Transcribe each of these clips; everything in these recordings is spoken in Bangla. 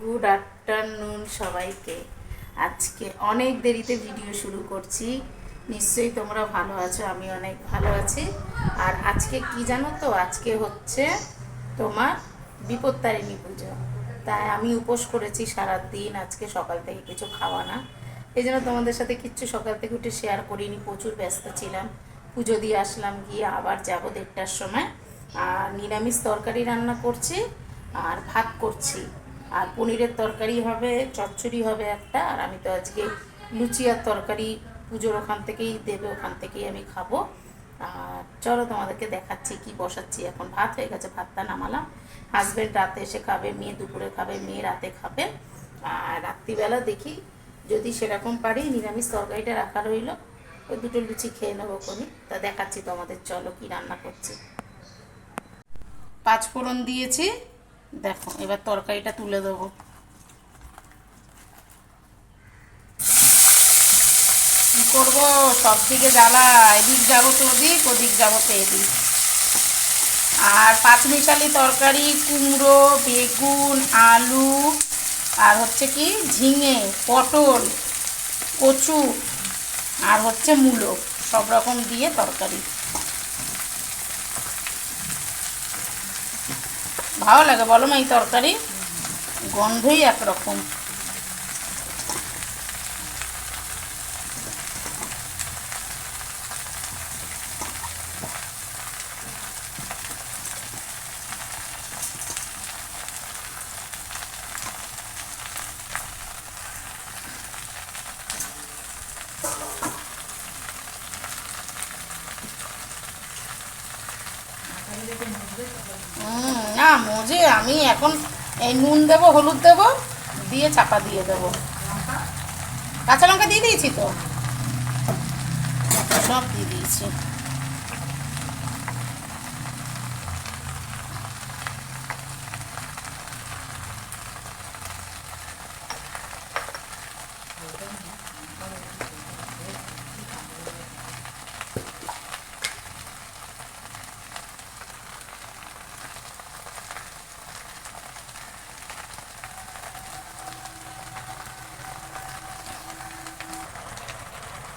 গুড আফটারনুন সবাইকে। আজকে অনেক দেরিতে ভিডিও শুরু করছি। নিশ্চয়ই তোমরা ভালো আছো, আমি অনেক ভালো আছি। আর আজকে কি জানো তো? আজকে হচ্ছে তোমার বিপত্তারিণী পুজো। তাই আমি উপোস করেছি সারা দিন আজকে সকাল থেকে কিছু খাওয়া না। এই জন্য তোমাদের সাথে কিচ্ছু সকাল থেকে উঠে শেয়ার করিনি, প্রচুর ব্যস্ত ছিলাম। পুজো দিয়ে আসলাম, গিয়ে আবার যাব দেড়টার সময়। আর নিরামিষ তরকারি রান্না করছি, আর ভাত করছি। আর পনিরের তরকারি হবে, চচ্চড়ি হবে একটা, আর আমি তো আজকে লুচি আর তরকারি পুজোর ওখান থেকেই দেবে, ওখান থেকেই আমি খাব। আর চলো তোমাদেরকে দেখাচ্ছি কি বসাচ্ছি এখন। ভাত হয়ে গেছে, ভাতটা নামালাম। হাজব্যান্ড রাতে এসে খাবে, মেয়ে দুপুরে খাবে, মেয়ে রাতে খাবে। আর রাত্রিবেলা দেখি যদি সেরকম পারি নিরামিষ তরকারিটা রাখা রইল। ওই দুটো লুচি খেয়ে নেব কোনি তা দেখাচ্ছি তোমাদের, চলো কি রান্না করছি। পাঁচ ফোড়ন দিয়েছি। দেখো, এবার তরকারিটা তুলে দেবো। কি করব? সব দিকে জ্বালা। এদিক যাব তো ওদিক ওদিক যাব তো এদিক। আর পাঁচমিশালি তরকারি, কুমড়ো, বেগুন, আলু, আর হচ্ছে কি, ঝিঙে, পটল, কচু, আর হচ্ছে মূলো। সব রকম দিয়ে তরকারি। ভালো লাগে বলো মা এই তরকারি? গন্ধই একরকম হুম, মজে আমি এখন এই নুন দেব, হলুদ দেব, দিয়ে চাপা দিয়ে দেব। কাঁচা লঙ্কা দিয়ে দিয়েছি তো? সব দিয়ে দিয়েছি।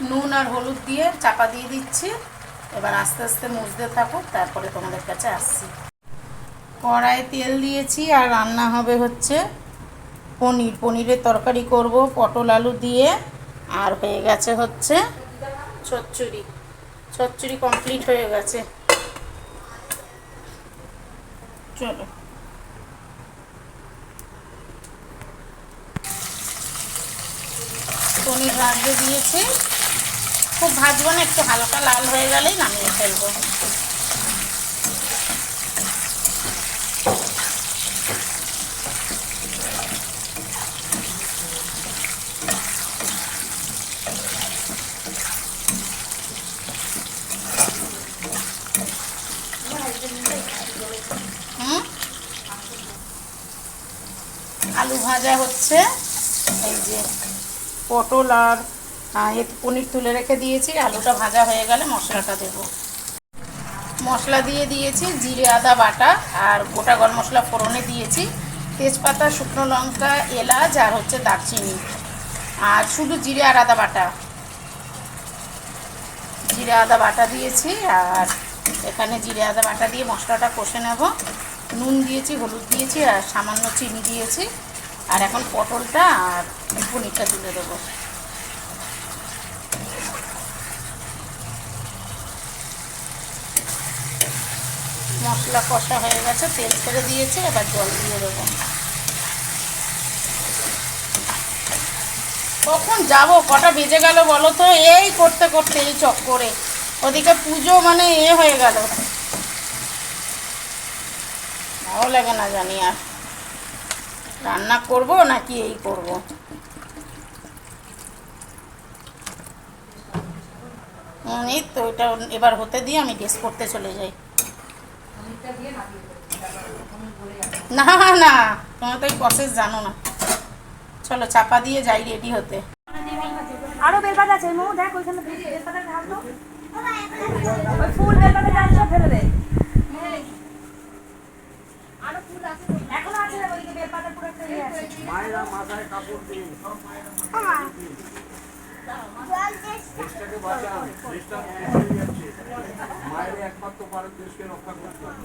নুন আর হলুদ দিয়ে চাপা দিয়ে দিচ্ছি। এবার আস্তে আস্তে মুছতে থাকুক, তারপরে তোমাদের কাছে আসছি। কড়াই তেল দিয়েছি, আর রান্না হবে হচ্ছে পনির। পনিরের তরকারি করব, পটল আলু দিয়ে, আর হয়ে গেছে হচ্ছে চচ্চড়ি। চচ্চড়ি কমপ্লিট হয়ে গেছে। চলো। পনির ভাজতে দিয়েছি। খুব ভাজবো না, একটু হালকা লাল হয়ে গেলেই নামিয়ে ফেলব। আলু ভাজা হচ্ছে, এই যে পটল আর আহ, এ পনির তুলে রেখে দিয়েছি আলুটা ভাজা হয়ে গেলে মশলাটা দেব। মশলা দিয়ে দিয়েছি জিরে আদা বাটা আর গোটা গরম মশলা ফোড়নে দিয়েছি। তেজপাতা শুকনো লঙ্কা এলাচ আর হচ্ছে দারচিনি। আর শুধু জিরে আর আদা বাটা। জিরে আদা বাটা দিয়েছি আর এখানে জিরে আদা বাটা দিয়ে মশলাটা কষে নেব। নুন দিয়েছি হলুদ দিয়েছি আর সামান্য চিনি দিয়েছি। আর এখন পটলটা আর পনিরটা তুলে দেবো। মশলা কষা হয়ে গেছে, তেল ছেড়ে দিয়েছে, এবার জল দিয়ে দেবো। কখন যাব? কটা বেজে গেল বলো তো? এই করতে করতে, এই চক্করে। ওদিকে পুজো মানে এ হয়ে গেল। ভালো লাগে না জানি আর। রান্না করব নাকি এই করব? এই তো, এটা এবার হতে দিয়ে আমি ড্রেস করতে চলে যাই। না না তোমার তো এই প্রসেস জানো না। চলো চাপা দিয়ে যাই রেডি হতে। আরও বেলপাতা আছে মৌ দেখ ওইখানে বেলপাতা ঢাল তো। ওই ফুল বেলপাতা ঢাল সব ফেলে দে। এখনও আছে আছে ওইদিকে বেলপাতা পুরো একটা ইয়ে আছে। মায়েরা মাথায় কাপড় দিন। সব মায়েরা দেশটাকে বাঁচান হয়ে একমাত্র পারে দেশকে রক্ষা করতে হবে।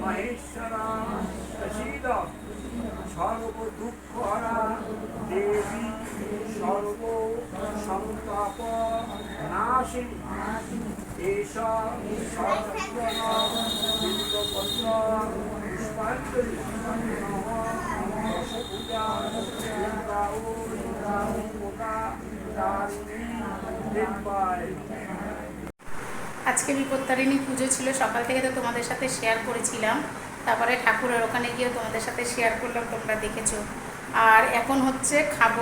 মহেশ্বরা প্রসীদ সর্ব দুঃখ হরা দেবী সর্ব সন্তাপ নাশিনী এষা সর্বজন বিল্লপত্র পুষ্পাঞ্জলি দশপূজা বৃন্দাও আজকে বিপত্তারিণী পুজো ছিল, সকাল থেকে তো তোমাদের সাথে শেয়ার করেছিলাম। তারপরে ঠাকুরের ওখানে গিয়েও তোমাদের সাথে শেয়ার করলাম, তোমরা দেখেছ। আর এখন হচ্ছে খাব।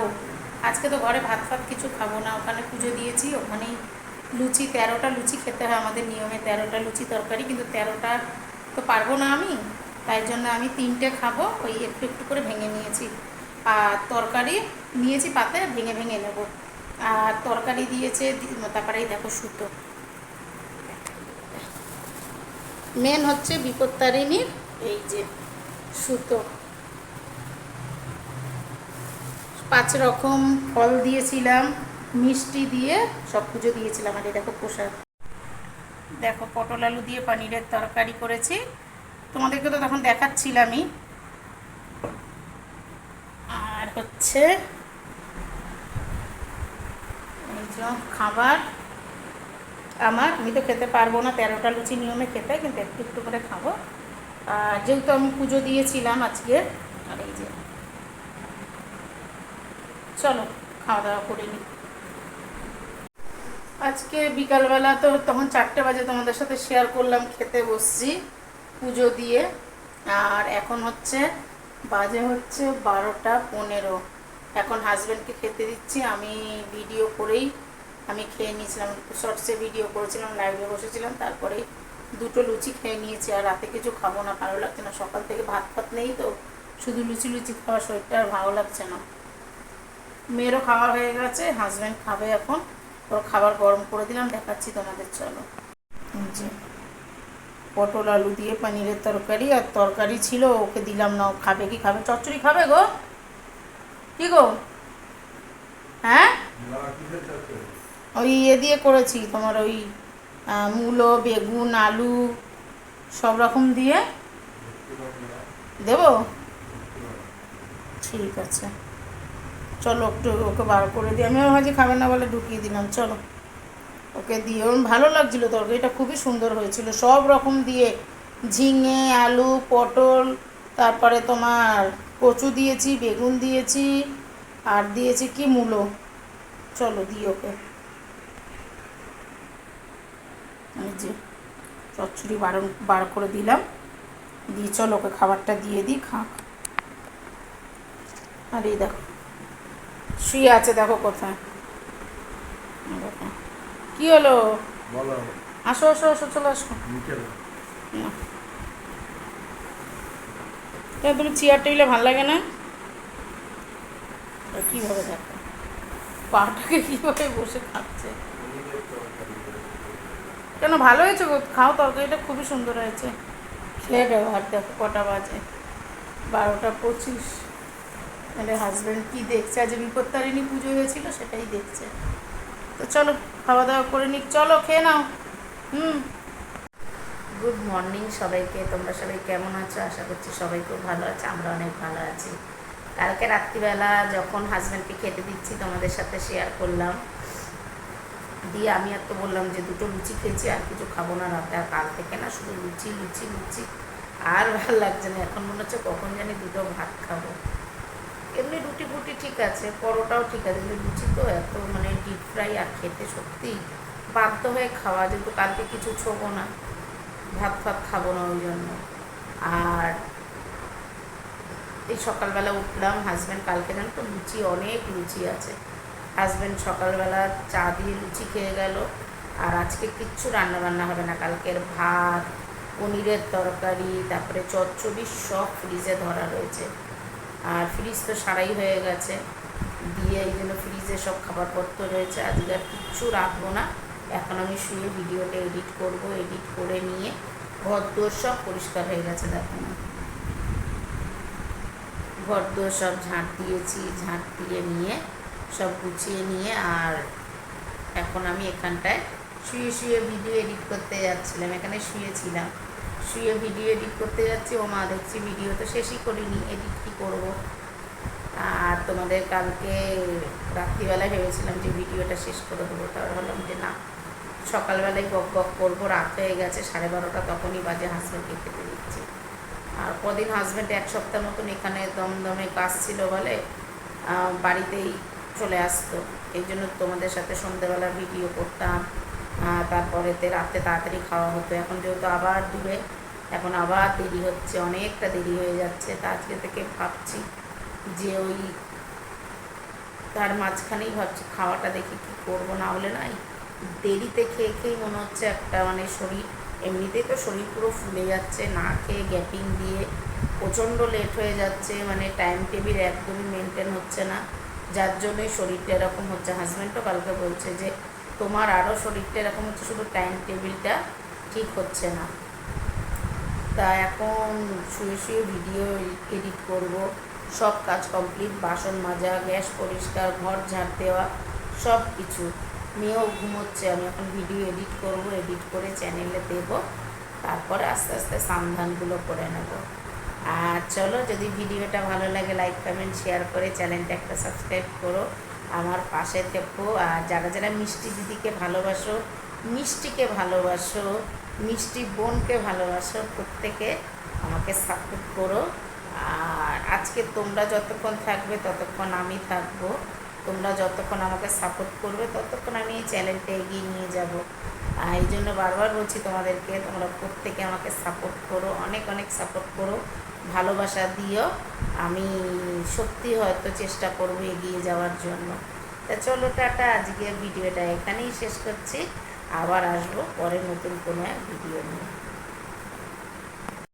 আজকে তো ঘরে ভাত ফাত কিছু খাব না, ওখানে পুজো দিয়েছি, ওখানেই লুচি, তেরোটা লুচি খেতে হয় আমাদের নিয়মে, তেরোটা লুচি তরকারি, কিন্তু তেরোটা তো পারব না আমি। তাই জন্য আমি তিনটে খাব, ওই একটু একটু করে ভেঙে নিয়েছি। আর তরকারি নিয়েছি পাতে, ভেঙে ভেঙে নেব। আর তরকারি দিয়েছে তারপরেই দেখো সুতো। মেন হচ্ছে বিপত্তারিণীর এই যে সুতো। পাঁচ রকম ফল দিয়েছিলাম, মিষ্টি দিয়ে সব পুজো দিয়েছিলাম, আর দেখো প্রসাদ। দেখো, পটল আলু দিয়ে পনিরের তরকারি করেছি। তোমাদেরকে তো তখন দেখাচ্ছিলামই। আর হচ্ছে খাবার। আমার, আমি তো খেতে পারব না, তেরোটা লুচি নিয়মে খেতে, কিন্তু একটু একটু করে খাব। আর যেহেতু আমি পুজো দিয়েছিলাম আজকে, আর এই যে, চলো খাওয়া দাওয়া করে নিই আজকে বিকালবেলা তো তখন চারটে বাজে তোমাদের সাথে শেয়ার করলাম, খেতে বসছি, পুজো দিয়ে। আর এখন হচ্ছে, বাজে হচ্ছে বারোটা পনেরো। এখন হাজব্যান্ডকে খেতে দিচ্ছি, আমি ভিডিও করেই আমি খেয়ে নিয়েছিলাম, শর্টসে ভিডিও করেছিলাম লাইভে বসেছিলাম, তারপরে দুটো লুচি খেয়ে নিয়েছি, আর রাতে কিছু খাব না, ভালো লাগছে না। সকাল থেকে ভাত ফাত নেই তো, শুধু লুচি লুচি খাওয়া শরীরটা আর ভালো লাগছে না। মেয়েরও খাওয়া হয়ে গেছে হাজব্যান্ড খাবে এখন। ওর খাবার গরম করে দিলাম, দেখাচ্ছি তোমাদের চলো। যে, পটল আলু দিয়ে পনিরের তরকারি, আর তরকারি ছিল, ওকে দিলাম না, ও খাবে কি খাবে? চচ্চড়ি খাবে গো? কি গো? হ্যাঁ? ওই ইয়ে দিয়ে করেছি, তোমার ওই মূলো, বেগুন, আলু, সব রকম দিয়ে। দেবো? ঠিক আছে। চলো একটু ওকে বার করে দিই। আমিও ভাবছি খাবে না বলে ঢুকিয়ে দিলাম, চলো। ওকে দিয়ে ওর ভালো লাগছিল তরকারিটা, খুবই সুন্দর হয়েছিল। সব রকম দিয়ে ঝিঙে, আলু, পটল, তারপরে তোমার কচু দিয়েছি, বেগুন দিয়েছি, আর দিয়েছি কি মূলো? চলো দিই ওকে। এই যে চচ্চড়ি বারণ বার করে দিলাম। দিয়ে চলো ওকে খাবারটা দিয়ে দিই খাক। আর এই দেখো শুয়ে আছে দেখো কোথায়। কি হলো? আসো আসো আসো চলো আসো। না। তুমি চেয়ার টেবিলে ভালো লাগে না? কীভাবে দেখো? পাটাকে কীভাবে বসে খাচ্ছে? কেন ভালো হয়েছে গো? খাও তরকারিটা খুবই সুন্দর হয়েছে। খেয়ে ব্যবহার দেখো কটা বাজে? বারোটা পঁচিশ। তাহলে হাজব্যান্ড কী দেখছে? আজ বিপত্তারিণী পুজো হয়েছিল সেটাই দেখছে। তো চলো খাওয়া দাওয়া করে নিক। চলো খেয়ে নাও। হুম। গুড মর্নিং সবাইকে। তোমরা সবাই কেমন আছো? আশা করছি সবাই খুব ভালো আছে আমরা অনেক ভালো আছি। কালকে রাত্রিবেলা যখন হাজব্যান্ডকে খেতে দিচ্ছি তোমাদের সাথে শেয়ার করলাম। দিয়ে আমি আর তো বললাম যে দুটো লুচি খেয়েছি, আর কিছু খাব না রাতে, আর কাল থেকে না শুধু লুচি লুচি লুচি। আর ভালো লাগছে না, এখন মনে হচ্ছে কখন জানি দুটো ভাত খাব। এমনি রুটি ফুটি ঠিক আছে, পরোটাও ঠিক আছে, কিন্তু লুচি তো এত মানে ডিপ ফ্রাই আর খেতে সত্যি বাধ্য হয়ে খাওয়া, যেহেতু কালকে কিছু ছোবো না, ভাত ফাত খাব না ওই জন্য। আর এই সকালবেলা উঠলাম হাজব্যান্ড কালকে জানো তো লুচি, অনেক লুচি আছে। হাজব্যান্ড সকালবেলা, চা দিয়ে লুচি খেয়ে গেল। আর আজকে কিচ্ছু রান্না বান্না হবে না। কালকের ভাত, পনিরের তরকারি, তারপরে চচ্চড়ি সব ফ্রিজে ধরা রয়েছে। আর ফ্রিজ তো সারাই হয়ে গেছে। দিয়ে এই জন্য ফ্রিজে সব খাবারপত্র রয়েছে। আজকে আর কিচ্ছু রাখব না। এখন আমি শুয়ে ভিডিওটা এডিট করব। এডিট করে নিয়ে ঘর দোর সব পরিষ্কার হয়ে গেছে, দেখো। না ঘর দোর সব ঝাঁট দিয়েছি। ঝাঁট দিয়ে নিয়ে সব গুছিয়ে নিয়ে আর এখন আমি এখানটায় শুয়ে শুয়ে ভিডিও এডিট করতে যাচ্ছিলাম। এখানে শুয়েছিলাম। শুয়ে ভিডিও এডিট করতে যাচ্ছি। ও মা দেখছি ভিডিও তো শেষই করিনি। এডিট কী করব? আর তোমাদের কালকে রাত্রিবেলায় ভেবেছিলাম যে ভিডিওটা শেষ করে দেবো। তারপর ভাবলাম যে না, সকালবেলায় বক বক করব। রাত হয়ে গেছে, সাড়ে বারোটা তখনই বাজে হাজব্যান্ডকে খেতে দিচ্ছি। আর কদিন হাজব্যান্ড এক সপ্তাহ মতন এখানে দমদমে কাজ ছিল বলে বাড়িতেই চলে আসতো। এই জন্য তোমাদের সাথে সন্ধ্যেবেলা ভিডিও করতাম তারপরেতে রাতে তাড়াতাড়ি খাওয়া হতো। এখন যেহেতু আবার দূরে, এখন আবার দেরি হচ্ছে, অনেকটা দেরি হয়ে যাচ্ছে। তা আজকে থেকে ভাবছি যে ওই তার মাঝখানেই ভাবছি খাওয়াটা দেখে কি করব, না হলে নাই দেরিতে খেয়ে খেয়েই মনে হচ্ছে একটা মানে শরীর, এমনিতেই তো শরীর পুরো ফুলে যাচ্ছে, না খেয়ে গ্যাপিং দিয়ে প্রচণ্ড লেট হয়ে যাচ্ছে মানে টাইম টেবিল একদমই মেনটেন হচ্ছে না। যার জন্যই শরীরটা এরকম হচ্ছে। হাজব্যান্ডও কালকে বলছে যে, তোমার আরও শরীরটা এরকম হচ্ছে, শুধু টাইম টেবিলটা ঠিক হচ্ছে না। তা এখন শুয়ে শুয়ে ভিডিও এডিট করব। সব কাজ কমপ্লিট বাসন মাজা, গ্যাস পরিষ্কার, ঘর ঝাড় দেওয়া, সব কিছু। মেয়েও ঘুমোচ্ছে, আমি এখন ভিডিও এডিট করব এডিট করে চ্যানেলে দেব। তারপরে আস্তে আস্তে সাবধানগুলো করে নেব। আর চলো, যদি ভিডিওটা ভালো লাগে লাইক কমেন্ট শেয়ার করে চ্যানেলটা একটা সাবস্ক্রাইব করো আমার পাশে থেকো। আর যারা যারা মিষ্টি দিদিকে ভালোবাসো, মিষ্টিকে ভালোবাসো, মিষ্টি বোনকে ভালোবাসো, প্রত্যেকে আমাকে সাপোর্ট করো। আর আজকে তোমরা যতক্ষণ থাকবে, ততক্ষণ আমি থাকব। তোমরা যতক্ষণ আমাকে সাপোর্ট করবে, ততক্ষণ আমি এই চ্যানেলটা এগিয়ে নিয়ে যাব। এই জন্য বারবার বলছি তোমাদেরকে, তোমরা প্রত্যেকে আমাকে সাপোর্ট করো, অনেক অনেক সাপোর্ট করো। ভালোবাসা দিও। আমি সত্যি হয়তো চেষ্টা করব এগিয়ে যাওয়ার জন্য। তা চলো টাটা আজকে ভিডিওটা এখানেই শেষ করছি। আবার আসব পরে নতুন কোনো এক ভিডিও নিয়ে।